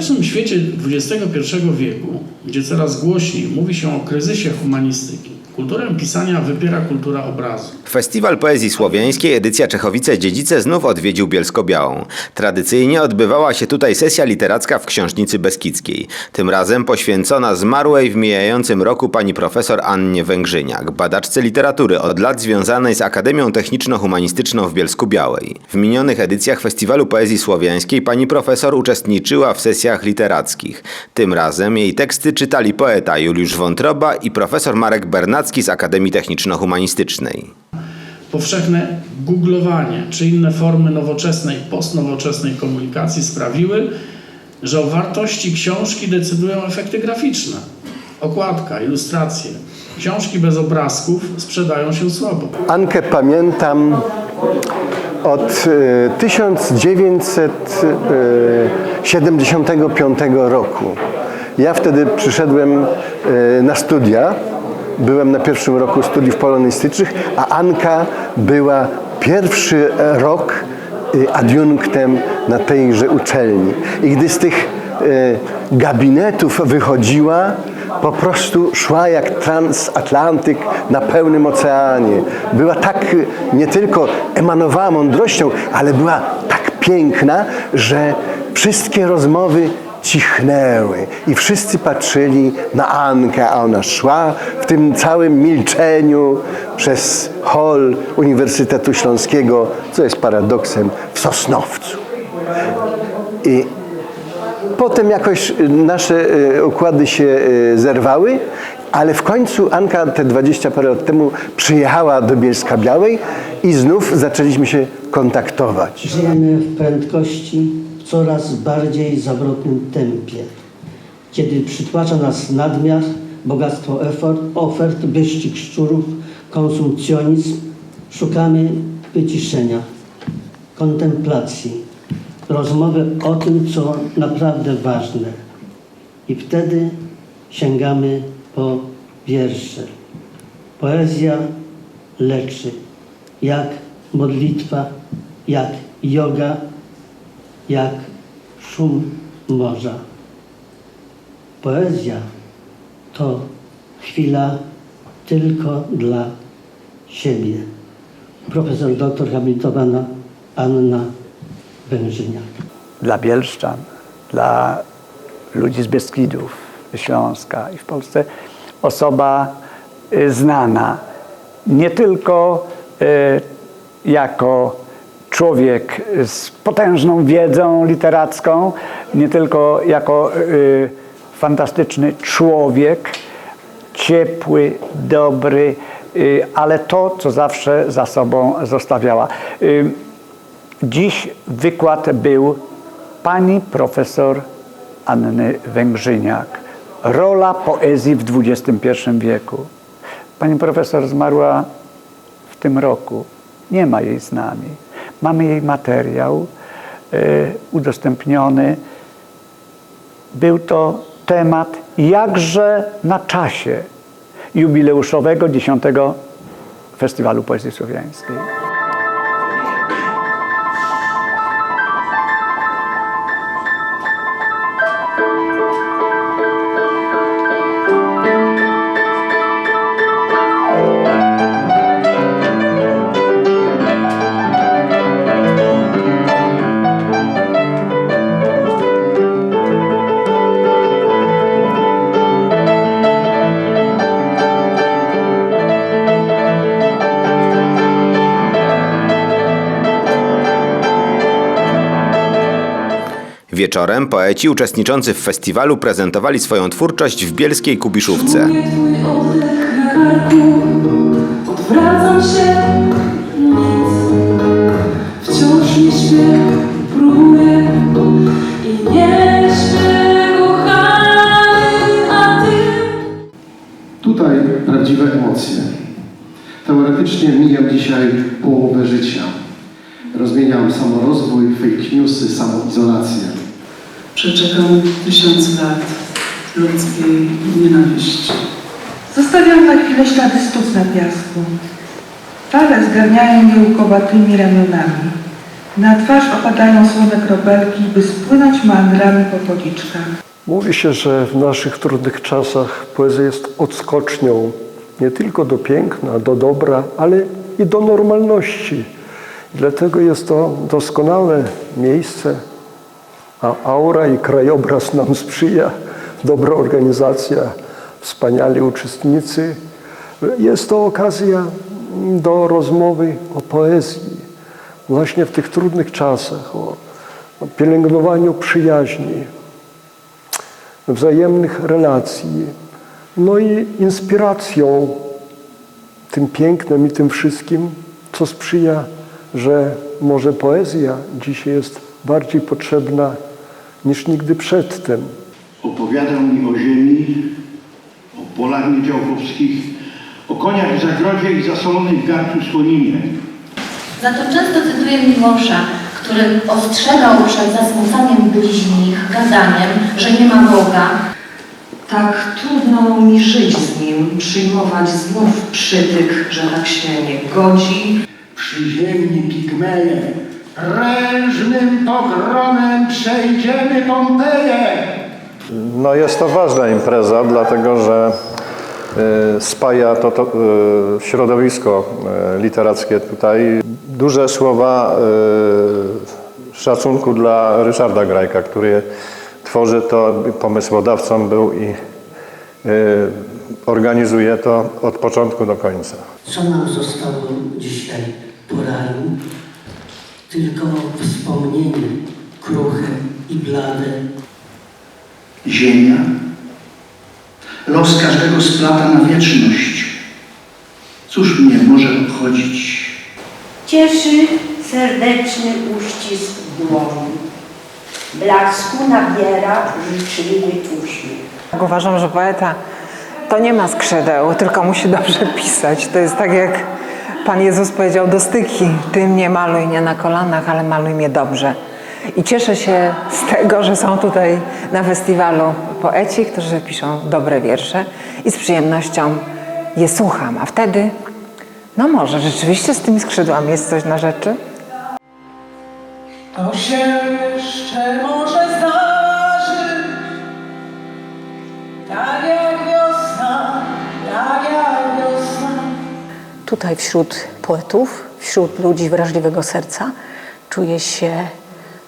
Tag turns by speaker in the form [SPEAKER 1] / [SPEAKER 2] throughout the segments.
[SPEAKER 1] współczesnym świecie XXI wieku, gdzie coraz głośniej mówi się o kryzysie humanistyki, kulturę pisania wypiera kultura obrazu.
[SPEAKER 2] Festiwal Poezji Słowiańskiej edycja Czechowice-Dziedzice znów odwiedził Bielsko-Białą. Tradycyjnie odbywała się tutaj sesja literacka w Książnicy Beskidzkiej. Tym razem poświęcona zmarłej w mijającym roku pani profesor Annie Węgrzyniak, badaczce literatury od lat związanej z Akademią Techniczno-Humanistyczną w Bielsku-Białej. W minionych edycjach Festiwalu Poezji Słowiańskiej pani profesor uczestniczyła w sesjach literackich. Tym razem jej teksty czytali poeta Juliusz Wątroba i profesor Marek Bernacki z Akademii Techniczno-Humanistycznej.
[SPEAKER 1] Powszechne googlowanie czy inne formy nowoczesnej, postnowoczesnej komunikacji sprawiły, że o wartości książki decydują efekty graficzne. Okładka, ilustracje. Książki bez obrazków sprzedają się słabo.
[SPEAKER 3] Ankę pamiętam od e, 1975 roku. Ja wtedy przyszedłem e, na studia. Byłem na pierwszym roku studiów polonistycznych, a Anka była pierwszy rok e, adiunktem na tejże uczelni. I gdy z tych e, gabinetów wychodziła, po prostu szła jak transatlantyk na pełnym oceanie. Była tak, e, nie tylko emanowała mądrością, ale była tak piękna, że wszystkie rozmowy cichnęły i wszyscy patrzyli na Ankę, a ona szła w tym całym milczeniu przez hol Uniwersytetu Śląskiego, co jest paradoksem, w Sosnowcu. I Potem jakoś y, nasze y, układy się y, zerwały, ale w końcu Anka te 20 parę lat temu przyjechała do Bielska Białej i znów zaczęliśmy się kontaktować.
[SPEAKER 4] Żyjemy w prędkości coraz bardziej zawrotnym tempie, kiedy przytłacza nas nadmiar, bogactwo efort, ofert, wyścig szczurów, konsumpcjonizm, szukamy wyciszenia, kontemplacji, rozmowy o tym, co naprawdę ważne. I wtedy sięgamy po wiersze. Poezja leczy, jak modlitwa, jak yoga, jak szum morza. Poezja to chwila tylko dla siebie. Profesor doktor habilitowana Anna Wężyniak.
[SPEAKER 5] dla Bielszczan, dla ludzi z Beskidów, Śląska i w Polsce osoba y, znana nie tylko y, jako człowiek z potężną wiedzą literacką, nie tylko jako y, fantastyczny człowiek, ciepły, dobry, y, ale to, co zawsze za sobą zostawiała. Y, Dziś wykład był pani profesor Anny Węgrzyniak. Rola poezji w XXI wieku. Pani profesor zmarła w tym roku. Nie ma jej z nami. Mamy jej materiał e, udostępniony. Był to temat jakże na czasie jubileuszowego 10 Festiwalu Poezji Słowiańskiej.
[SPEAKER 2] Wieczorem poeci uczestniczący w festiwalu prezentowali swoją twórczość w bielskiej Kubiszówce.
[SPEAKER 6] Odwracam się, nic. Wciąż nie śpię, próbuję i nie śpię, kochany, a ty
[SPEAKER 7] Tutaj prawdziwe emocje. Teoretycznie mijam dzisiaj połowę życia. Rozmieniam samorozwój, fake newsy, samoizolację.
[SPEAKER 6] Przeczekam tysiąc lat ludzkiej nienawiści.
[SPEAKER 8] Zostawiam na chwilę ślady stóp na piasku. Fale zgarniają mnie łukowatymi ramionami. Na twarz opadają słone kropelki, by spłynąć meandrami po policzkach.
[SPEAKER 9] Mówi się, że w naszych trudnych czasach poezja jest odskocznią nie tylko do piękna, do dobra, ale i do normalności. Dlatego jest to doskonałe miejsce, a aura i krajobraz nam sprzyja, dobra organizacja, wspaniali uczestnicy. Jest to okazja do rozmowy o poezji, właśnie w tych trudnych czasach, o, o pielęgnowaniu przyjaźni, wzajemnych relacji, no i inspiracją, tym pięknem i tym wszystkim, co sprzyja, że może poezja dzisiaj jest bardziej potrzebna niż nigdy przedtem.
[SPEAKER 10] Opowiadał mi o ziemi, o polach niedziałkowskich, o koniach w zagrodzie i zasolonej w garcu słoninie.
[SPEAKER 11] Za to często cytuję Miłosza, który ostrzegał przed zasmucaniem bliźnich, gadaniem, że nie ma Boga.
[SPEAKER 12] Tak trudno mi żyć z nim, przyjmować znów przytyk, że tak się nie godzi.
[SPEAKER 10] Przyziemni pigmeje, prężnym pogromem przejdziemy Pompeję.
[SPEAKER 13] No jest to ważna impreza, dlatego że y, spaja to, to y, środowisko y, literackie tutaj. Duże słowa szacunku dla Ryszarda Grajka, który tworzy to, pomysłodawcą był i organizuje to od początku do końca.
[SPEAKER 4] Co nam zostało dzisiaj po raju? Tylko wspomnienie kruche i blade
[SPEAKER 10] Ziemia, los każdego splata na wieczność. Cóż mnie może obchodzić?
[SPEAKER 14] Cieszy serdeczny uścisk dłoni. Blasku nabiera życzliwy uśmiech.
[SPEAKER 12] Tak uważam, że poeta to nie ma skrzydeł, tylko musi dobrze pisać. To jest tak jak Pan Jezus powiedział do styki. Ty mnie maluj nie na kolanach, ale maluj mnie dobrze. I cieszę się z tego, że są tutaj na festiwalu poeci, którzy piszą dobre wiersze i z przyjemnością je słucham. A wtedy, no może rzeczywiście z tymi skrzydłami jest coś na rzeczy.
[SPEAKER 15] To
[SPEAKER 12] Tutaj wśród poetów, wśród ludzi wrażliwego serca czuję się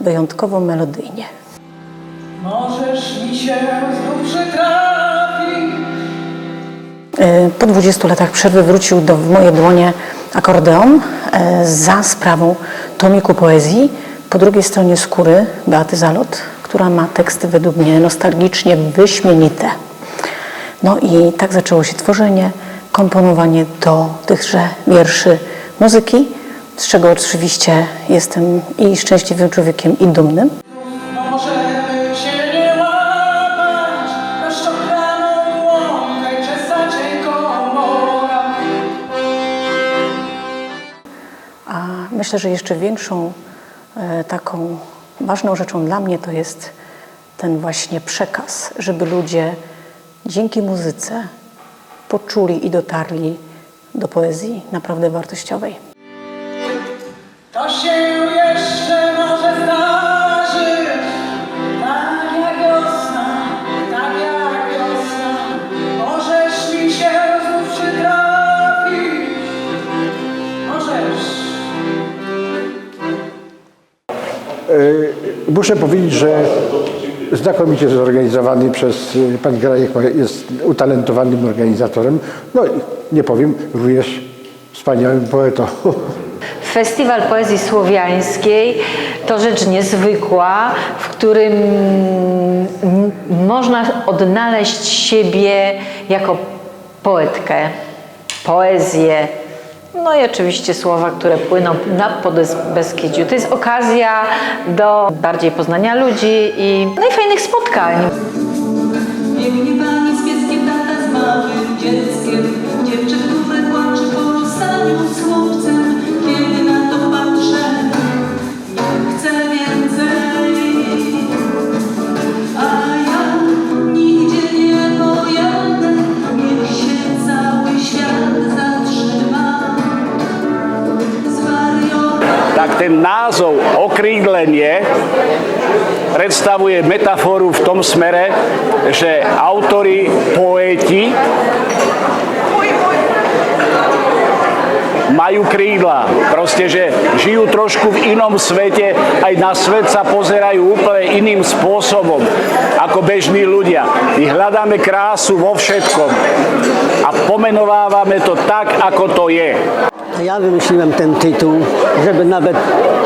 [SPEAKER 12] wyjątkowo melodyjnie.
[SPEAKER 15] Możesz mi się znów przytrafić.
[SPEAKER 12] E, Po 20 latach przerwy wrócił do, w moje dłonie akordeon e, za sprawą tomiku poezji. Po drugiej stronie skóry Beaty Zalot, która ma teksty według mnie nostalgicznie wyśmienite. No i tak zaczęło się tworzenie, komponowanie do tychże wierszy muzyki, z czego oczywiście jestem i szczęśliwym człowiekiem, i dumnym. A myślę, że jeszcze większą e, taką ważną rzeczą dla mnie to jest ten właśnie przekaz, żeby ludzie dzięki muzyce poczuli i dotarli do poezji naprawdę wartościowej.
[SPEAKER 15] To się jeszcze może zdarzyć, tak jak wiosna, tak jak wiosna. Możesz mi się znów przytrafić, możesz.
[SPEAKER 9] E, Muszę powiedzieć, że znakomicie zorganizowany przez e, pan Grajek jest utalentowanym organizatorem. No i nie powiem, również wspaniałym poetą.
[SPEAKER 14] Festiwal Poezji Słowiańskiej to rzecz niezwykła, w którym można odnaleźć siebie jako poetkę, poezję, no i oczywiście słowa, które płyną na Beskidziu. To jest okazja do bardziej poznania ludzi i, no i fajnych spotkań.
[SPEAKER 15] Pani z z małym dzieckiem.
[SPEAKER 16] Názov okrídlenie predstavuje metaforu v tom smere, že autori, poeti majú krídla. Proste, že žijú trošku v inom svete, aj na svet sa pozerajú úplne iným spôsobom ako bežní ľudia. My hľadáme krásu vo všetkom a pomenovávame to tak, ako to je.
[SPEAKER 4] Ja wymyśliłem ten tytuł, żeby nawet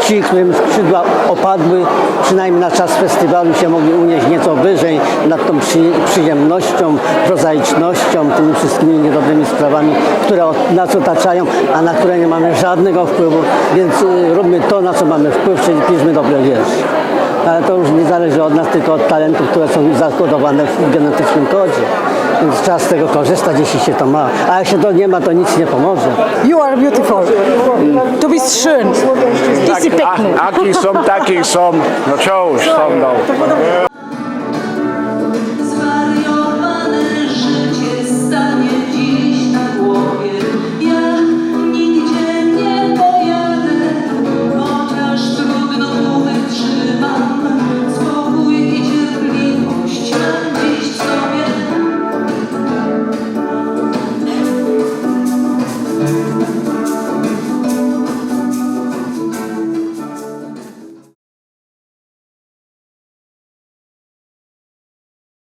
[SPEAKER 4] ci, którym skrzydła opadły, przynajmniej na czas festiwalu się mogli unieść nieco wyżej nad tą przy, przyjemnością, prozaicznością, tymi wszystkimi niedobrymi sprawami, które od- nas otaczają, a na które nie mamy żadnego wpływu, więc y, róbmy to, na co mamy wpływ, czyli piszmy dobre wiersze. Ale to już nie zależy od nas, tylko od talentów, które są zakodowane w genetycznym kodzie. Trzeba z tego korzystać, jeśli się to ma. A jak się to nie ma, to nic nie pomoże.
[SPEAKER 15] You are beautiful. Du bist schön. Ty
[SPEAKER 16] Tak, a, aký som, taký som. No som, no.